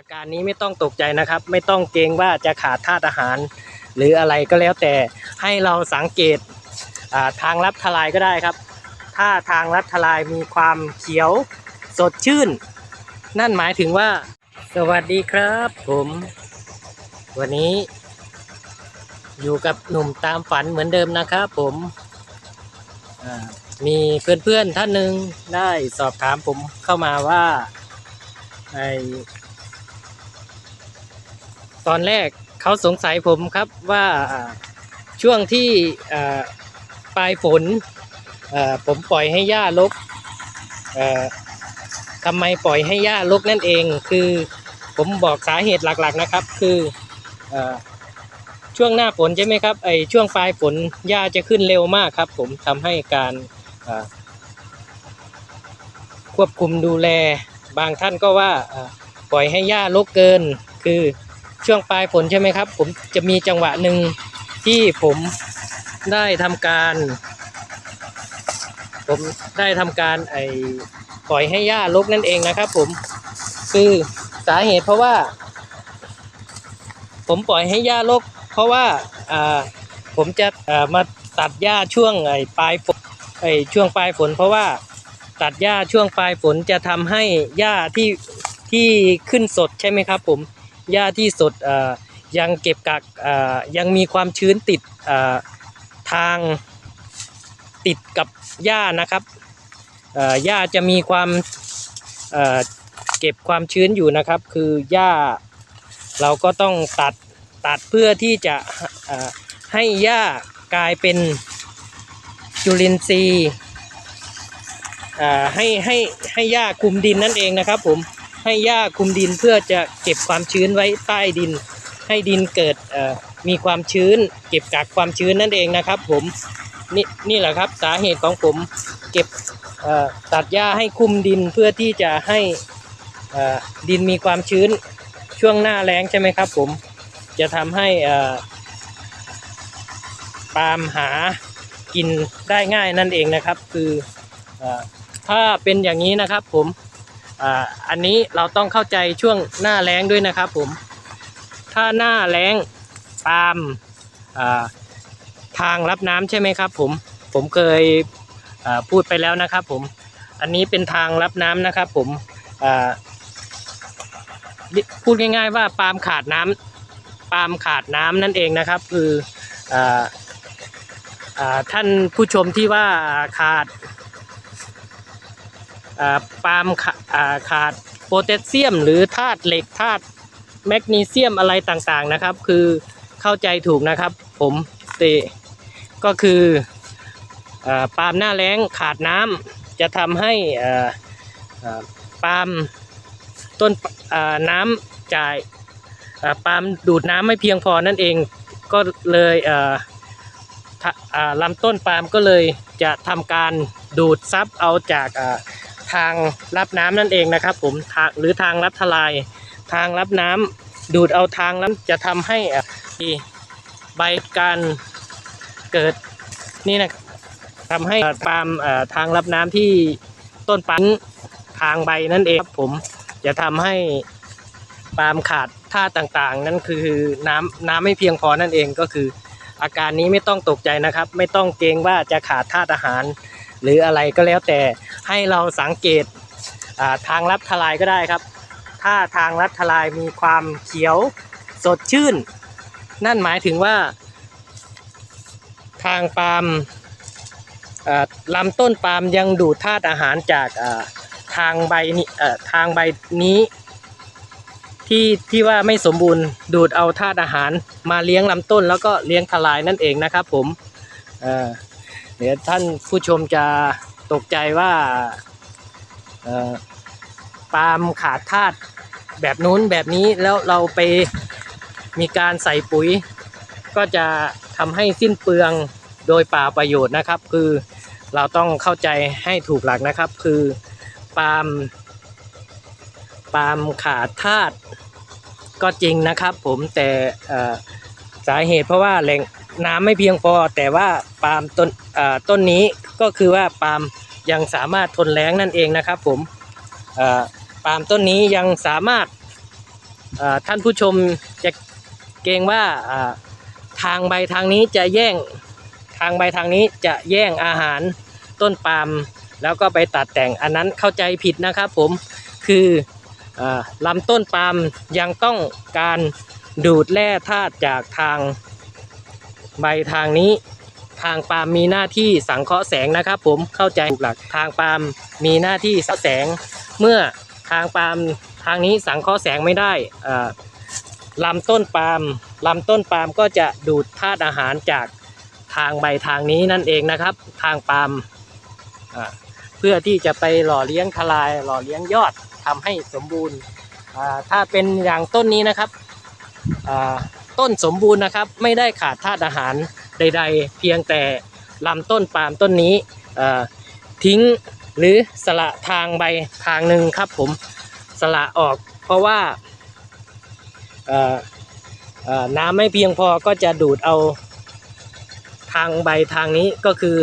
อาการนี้ไม่ต้องตกใจนะครับ ไม่ต้องเกรงว่าจะขาดธาตุอาหาร หรืออะไรก็แล้วแต่ให้เราสังเกตทางลับทลายก็ได้ครับ ถ้าทางลับทลายมีความเขียวสดชื่น นั่นหมายถึงว่า สวัสดีครับผม วันนี้ อยู่กับหนุ่มตามฝันเหมือนเดิมนะครับผมมีเพื่อนๆท่านหนึ่งได้สอบถามผมเข้ามาว่าไอ ตอนแรกเขาสงสัยผมครับว่าช่วงที่ปลายฝนผมปล่อยให้หญ้ารกทำไมปล่อยให้หญ้ารกนั่นเอง คือผมบอกสาเหตุหลักๆนะครับ คืออช่วงหน้าฝนใช่ไหมครับไอช่วงปลายฝนหญ้าจะขึ้นเร็วมากครับ ผมทำให้การควบคุมดูแล บางท่านก็ว่าอ่าปล่อยให้หญ้ารกเกิน คือ ช่วงปลายฝนใช่ไหมครับ ผมจะมีจังหวะหนึ่งที่ผมได้ทำการ ผมได้ทำการไอปล่อยให้หญ้ารกนั่นเองนะครับ ผมคือสาเหตุเพราะว่า ผมปล่อยให้หญ้ารกเพราะว่าอ่าผมจะอ่ามาตัดหญ้าช่วงไอ้ปลายฝนไอ้ช่วงปลายฝน เพราะว่าตัดหญ้าช่วงปลายฝนจะทำให้หญ้าที่ที่ขึ้นสดใช่ไหมครับ ผม หญ้าที่สดยังเก็บกักยังมีความชื้นติดทางติดกับหญ้านะครับหญ้าจะมีความเก็บความชื้นอยู่นะครับ คือหญ้าเราก็ต้องตัดตัดเพื่อที่จะให้หญ้ากลายเป็นจุลินทรีย์ให้ให้ให้หญ้าคลุมดินนั่นเองนะครับผม ให้หญ้าคลุมดินเพื่อจะเก็บความชื้นไว้ใต้ดิน ให้ดินเกิดมีความชื้น เก็บกักความชื้นนั่นเองนะครับผมนี่นี่แหละครับสาเหตุของผมเก็บตัดหญ้าให้คลุมดินเพื่อที่จะให้ดินมีความชื้นช่วงหน้าแล้งใช่ไหมครับผมจะทำให้ปาล์มหากินได้ง่ายนั่นเองนะครับ คืออถ้าเป็นอย่างนี้นะครับผม อันนี้เราต้องเข้าใจช่วงหน้าแล้งด้วยนะครับผม ถ้าหน้าแล้งปามทางรับน้ำใช่ไหมครับผม ผมเคยพูดไปแล้วนะครับผม อันนี้เป็นทางรับน้ำนะครับผมพูดง่ายๆว่าปาล์มขาดน้ำปาล์มขาดน้ำนั่นเองนะครับ คือออท่านผู้ชมที่ว่าขาด ปาล์มขาดโพแทสเซียม หรือธาตุเหล็กธาตุแมกนีเซียมอะไรต่างๆนะครับ คือเข้าใจถูกนะครับ ผมเตก็คืออปาล์มหน้าแล้งขาดน้ำจะทำให้ปาล์มต้นน้ำจ่ายปาล์มดูดน้ำไม่เพียงพอนั่นเองก็เลยลำต้นปาล์มก็เลยจะทำการดูดซับเอาจากา ทางรับน้ำนั่นเองนะครับ ผมทางหรือทางรับทลาย ทางรับน้ำดูดเอาทางน้ำจะทำให้ใบการเกิดนี่นะทำให้ปาล์มทางรับน้ำที่ต้นปาล์มทางใบนั่นเองครับผมจะทำให้ปาล์มขาดธาตุต่างๆ นั่นคือน้ำน้ำไม่เพียงพอนั่นเองก็คือ อาการนี้ไม่ต้องตกใจนะครับ ไม่ต้องเกรงว่าจะขาดธาตุอาหาร หรืออะไรก็แล้วแต่ให้เราสังเกตทางลับทลายก็ได้ครับ ถ้าทางลับทลายมีความเขียวสดชื่น นั่นหมายถึงว่า ทางปาล์มลำต้นปาล์มยังดูดธาตุอาหารจากทางใบนี้ทางใบนี้ที่ที่ว่าไม่สมบูรณ์ดูดเอาธาตุอาหารมาเลี้ยงลำต้นแล้วก็เลี้ยงทลายนั่นเองนะครับผมเอ่อ เดี๋ยวท่านผู้ชมจะตกใจว่าปาล์มขาดธาตุแบบนู้นแบบนี้แล้วเราไปมีการใส่ปุ๋ย ก็จะทำให้สิ้นเปลืองโดยป่าประโยชน์นะครับ คือเราต้องเข้าใจให้ถูกหลักนะครับ คือปาล์มปาล์มขาดธาตุก็จริงนะครับ ผมแต่สาเหตุเพราะว่าแหล่ง น้ำไม่เพียงพอ แต่ว่าปาล์มต้นต้นนี้ก็คือว่าปาล์มยังสามารถทนแล้งนั่นเองนะครับ ผมปาล์มต้นนี้ยังสามารถท่านผู้ชมจะเกรงว่าทางใบทางนี้จะแย่งทางใบทางนี้จะแย่งอาหารต้นปาล์มแล้วก็ไปตัดแต่งอันนั้นเข้าใจผิดนะครับผมคืออลำต้นปาล์มยังต้องการดูดแร่ธาตุจากทาง ใบทางนี้ทางปาล์มมีหน้าที่สังเคราะห์แสงนะครับผมเข้าใจหลักทางปาล์มมีหน้าที่สังเคราะห์แสง เมื่อทางปาล์มทางนี้สังเคราะห์แสงไม่ได้ลำต้นปาล์มลำต้นปาล์มก็จะดูดธาตุอาหารจากทางใบทางนี้นั่นเองนะครับ ทางปาล์มเพื่อที่จะไปหล่อเลี้ยงทลาย หล่อเลี้ยงยอดทำให้สมบูรณ์ถ้าเป็นอย่างต้นนี้นะครับ ต้นสมบูรณ์นะครับ ไม่ได้ขาดธาตุอาหารใด ๆ เพียงแต่ลำต้นปาล์มต้นนี้ทิ้งหรือสละทางใบทางหนึ่งครับผมสละออก เพราะว่าน้ำไม่เพียงพอก็จะดูดเอาทางใบทางนี้ก็คือ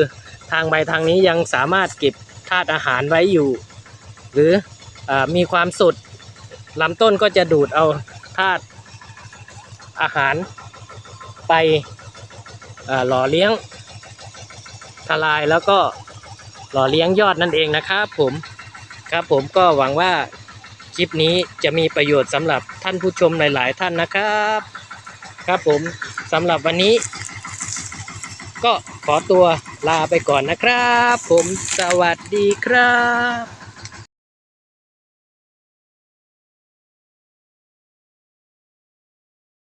ทางใบทางนี้ยังสามารถเก็บธาตุอาหารไว้อยู่ หรือเออมีความสดลำต้นก็จะดูดเอาธาตุ อาหารไปหล่อเลี้ยงทลายแล้วก็หล่อเลี้ยงยอดนั่นเองนะครับผมครับผมก็หวังว่าคลิปนี้จะมีประโยชน์สำหรับท่านผู้ชมหลาย ๆ ท่านนะครับ ครับผมสำหรับวันนี้ ก็ขอตัวลาไปก่อนนะครับ ผมสวัสดีครับ